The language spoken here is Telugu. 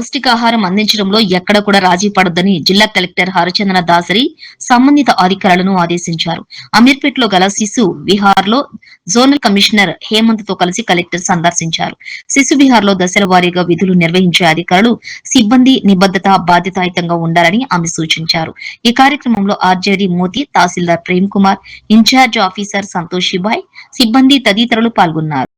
పౌష్టికాహారం అందించడంలో ఎక్కడ కూడా రాజీ పడొద్దని జిల్లా కలెక్టర్ హరిచందన దాసరి సంబంధిత అధికారులను ఆదేశించారు. అమీర్పేటలో గల శిశు విహార్లో జోనల్ కమిషనర్ హేమంత్తో కలిసి కలెక్టర్ సందర్శించారు. శిశు విహార్లో దశల వారీగా విధులు నిర్వహించే అధికారులు సిబ్బంది నిబద్ధత బాధ్యతాయుతంగా ఉండాలని ఆమె సూచించారు. ఈ కార్యక్రమంలో RJD Moti tahsildar Prem Kumar incharge officer Santoshibai సిబ్బంది తదితరులు పాల్గొన్నారు.